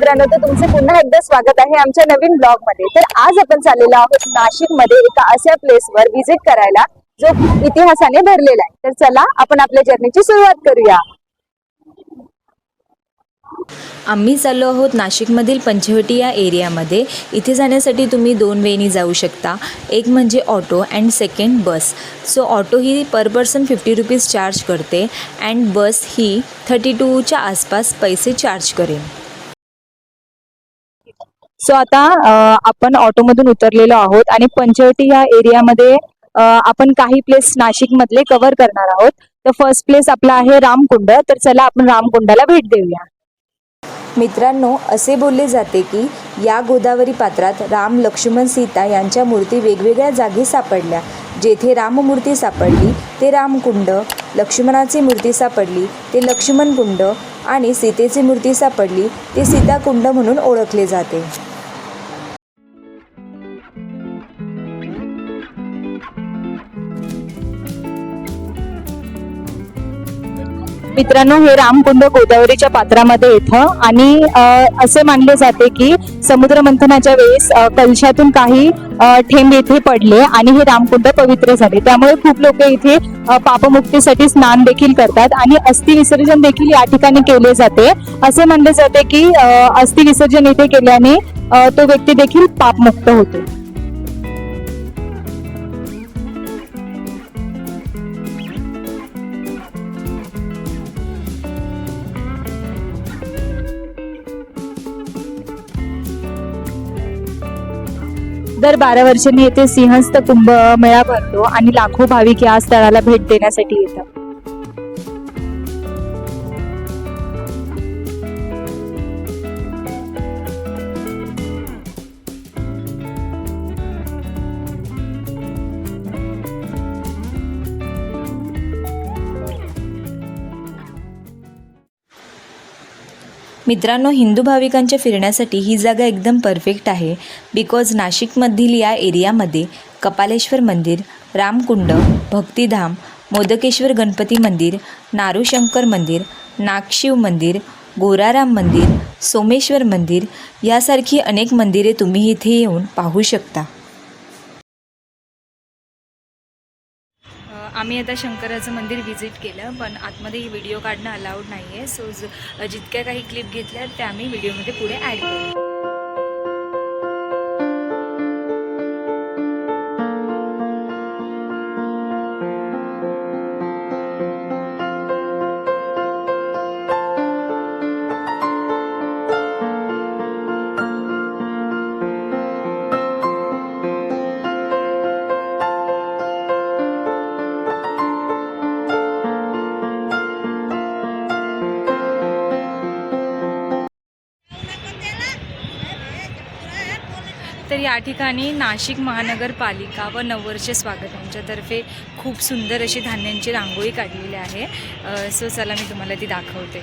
मित्रांनो तर तुमचे पुन्हा एकदा स्वागत आहे आमच्या नवीन ब्लॉगमध्ये तर आज आपण चाललेलो आहोत नाशिकमध्ये एका अशा प्लेसवर व्हिजिट करायला जो इतिहासाने भरलेला आहे. तर चला आपण आपल्या जर्नीची सुरुवात करूया. आम्ही चाललो आहोत नाशिकमधील पंचवटी या एरियामध्ये. इथे जाण्यासाठी तुम्ही दोन वेनी जाऊ शकता. एक म्हणजे auto and second bus so auto he per person fifty rupees charge करते अँड बस ही थर्टी टूच्या आसपास पैसे चार्ज करेल. सो आता आपण ऑटोमधून उतरलेलो आहोत आणि पंचवटी या एरियामध्ये आपण काही प्लेस नाशिक मधले कव्हर करणार आहोत. तर फर्स्ट प्लेस आपला आहे रामकुंड. तर चला आपण रामकुंडाला भेट देऊया. मित्रांनो असे बोलले जाते की या गोदावरी पात्रात राम लक्ष्मण सीता यांच्या मूर्ती वेगवेगळ्या जागी सापडल्या. जेथे राममूर्ती सापडली ते रामकुंड लक्ष्मणाची मूर्ती सापडली ते लक्ष्मण कुंड आणि सीतेची मूर्ती सापडली ते सीताकुंड म्हणून ओळखले जाते. मित्रांनो हे रामकुंड गोदावरीच्या पात्रामध्ये येतं आणि असे मानले जाते की समुद्र मंथनाच्या वेळेस कलशातून काही थेंब येथे पडले आणि हे रामकुंड पवित्र झाले. त्यामुळे खूप लोक इथे पापमुक्तीसाठी स्नान देखील करतात आणि अस्थि विसर्जन देखील या ठिकाणी केले जाते. असे मानले जाते की अस्थि विसर्जन इथे केल्याने तो व्यक्ती देखील पापमुक्त होतो. दर बारा वर्षांनी येथे सिंहस्थ कुंभ मेळा भरतो आणि लाखो भाविक या स्थळाला भेट देण्यासाठी येतात. मित्रांनो हिंदू भाविकांच्या फिरण्यासाठी ही जागा एकदम परफेक्ट आहे. बिकॉज नाशिकमधील या एरियामध्ये कपालेश्वर मंदिर रामकुंड भक्तिधाम मोदकेश्वर गणपती मंदिर नारूशंकर मंदिर नागशिव मंदिर गोराराम मंदिर सोमेश्वर मंदिर यासारखी अनेक मंदिरे तुम्ही इथे येऊन पाहू शकता. आम्ही आता शंकराचं मंदिर व्हिजिट केलं पण आतमध्ये व्हिडिओ काढणं अलाउड नाही आहे सो ज जितक्या काही क्लिप घेतल्या त्या आम्ही व्हिडिओमध्ये पुढे ॲड करू. तर या ठिकाणी नाशिक महानगरपालिका व नववर्ष स्वागत यांच्यातर्फे खूप सुंदर अशी धान्यांची रांगोळी काढलेली आहे. सो चला मी तुम्हाला ती दाखवते.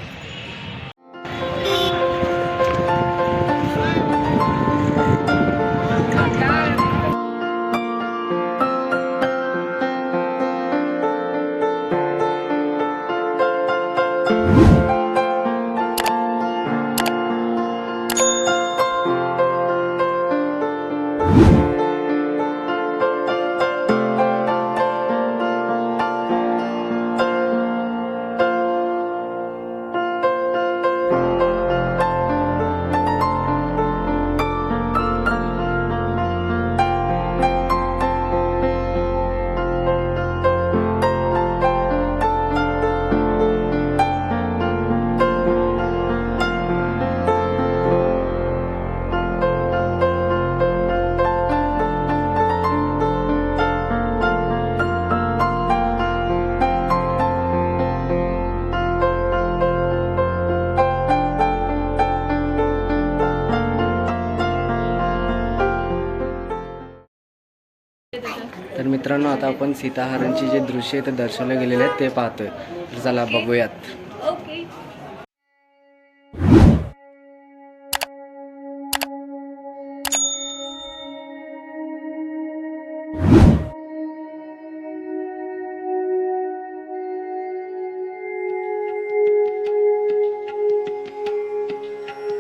तर मित्रांनो आता आपण सीताहारांची जे दृश्य ते दर्शवले गेलेले आहेत ते पाहतोय. तर चला बघूयात.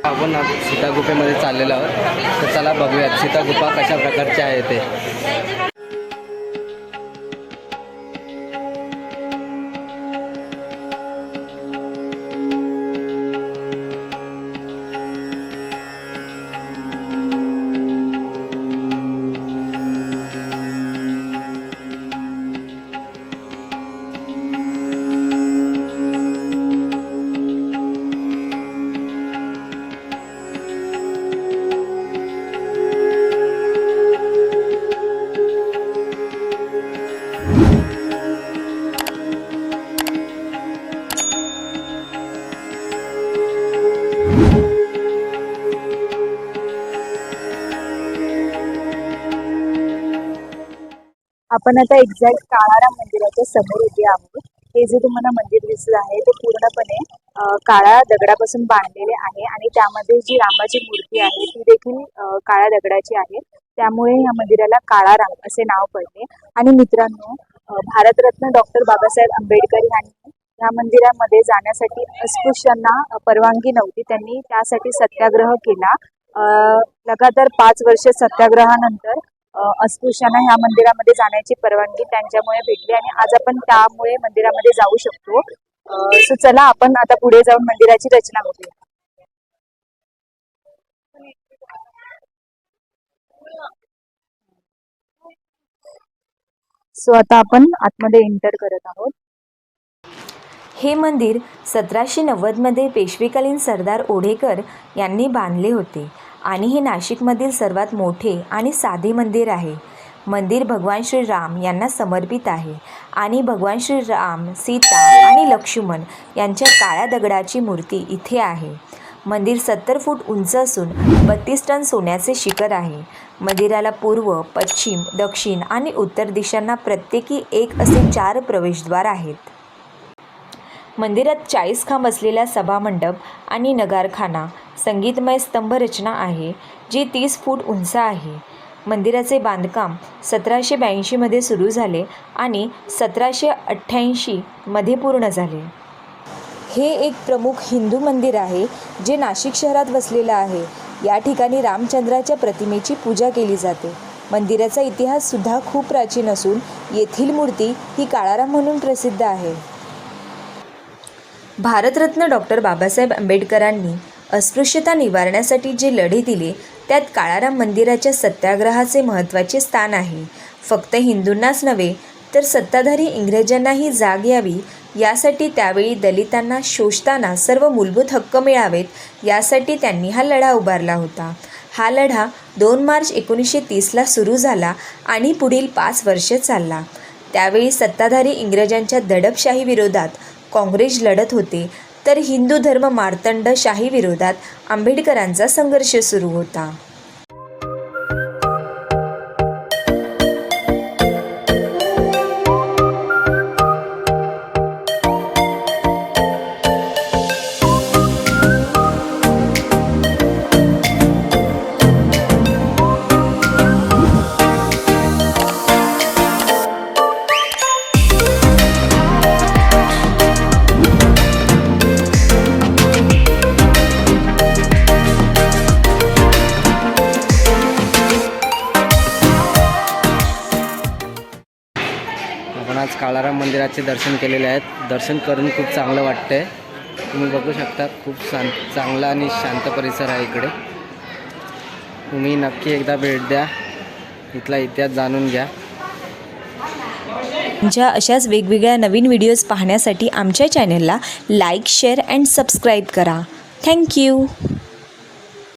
आपण आज सीता गुफेमध्ये चाललेलो आहोत. तर चला बघूयात सीता गुफा कशा प्रकारची आहे ते. आपण आता एक्झॅक्ट काळाराम मंदिराच्या समोर उभे आहोत. हे जे तुम्हाला मंदिर दिसत आहे ते पूर्णपणे काळ्या दगडापासून बांधलेले आहे आणि त्यामध्ये जी रामाची मूर्ती आहे ती देखील काळ्या दगडाची आहे. त्यामुळे या मंदिराला काळाराम असे नाव पडले. आणि मित्रांनो भारतरत्न डॉक्टर बाबासाहेब आंबेडकर यांनी या मंदिरामध्ये जाण्यासाठी अस्पृश्यांना परवानगी नव्हती. त्यांनी त्यासाठी सत्याग्रह केला. लगातार पाच वर्ष सत्याग्रहानंतर अस्पृश्यांना ह्या मंदिरामध्ये जाण्याची परवानगी त्यांच्यामुळे भेटली आणि आज आपण त्यामुळे मंदिरामध्ये जाऊ शकतो. सो चला आपण आता पुढे जाऊन मंदिराची रचना होती सो आता आपण आतमध्ये एंटर करत आहोत. हे मंदिर सतराशे नव्वदमध्ये पेशवेकालीन सरदार ओढेकर यांनी बांधले होते. आणि हे नाशिकमधील सर्वात मोठे आणि साधे मंदिर आहे. मंदिर भगवान श्रीराम यांना समर्पित आहे आणि भगवान श्रीराम सीता आणि लक्ष्मण यांच्या काळ्या दगडाची मूर्ती इथे आहे. मंदिर सत्तर फूट उंच असून बत्तीस टन सोन्याचे शिखर आहे. मंदिराला पूर्व पश्चिम दक्षिण आणि उत्तर दिशांना प्रत्येकी एक असे चार प्रवेशद्वार आहेत. मंदिरात चाळीस खांब असलेला सभामंडप आणि नगारखाना संगीतमय स्तंभरचना आहे जी तीस फूट उंच आहे. मंदिराचे बांधकाम सतराशे ब्याऐंशीमध्ये सुरू झाले आणि सतराशे अठ्ठ्याऐंशीमध्ये पूर्ण झाले. हे एक प्रमुख हिंदू मंदिर आहे जे नाशिक शहरात वसलेलं आहे. या ठिकाणी रामचंद्राच्या प्रतिमेची पूजा केली जाते. मंदिराचा इतिहाससुद्धा खूप प्राचीन असून येथील मूर्ती ही काळाराम म्हणून प्रसिद्ध आहे. भारतरत्न डॉक्टर बाबासाहेब आंबेडकरांनी अस्पृश्यता निवारण्यासाठी जे लढे दिले त्यात काळाराम मंदिराच्या सत्याग्रहाचे महत्त्वाचे स्थान आहे. फक्त हिंदूंनाच नव्हे तर सत्ताधारी इंग्रजांनाही जाग यावी यासाठी त्यावेळी दलितांना शोषताना सर्व मूलभूत हक्क मिळावेत यासाठी त्यांनी हा लढा उभारला होता. हा लढा दोन मार्च एकोणीसशे तीसला सुरू झाला आणि पुढील पाच वर्ष चालला. त्यावेळी सत्ताधारी इंग्रजांच्या दडपशाही विरोधात काँग्रेस लढत होते तर हिंदू धर्म मार्तंड शाही विरोधात आंबेडकरांचा संघर्ष सुरू होता. बालाराम मंदिराचे दर्शन केलेले आहेत. दर्शन करून खूप चांगलं वाटतंय. तुम्ही बघू शकता खूप शां चांगला आणि शांत परिसर आहे इकडे. तुम्ही नक्की एकदा भेट द्या. इथला इतिहास जाणून घ्या. ज्या अशाच वेगवेगळ्या नवीन व्हिडिओज पाहण्यासाठी आमच्या चॅनलला लाईक शेअर अँड सबस्क्राईब करा. Thank you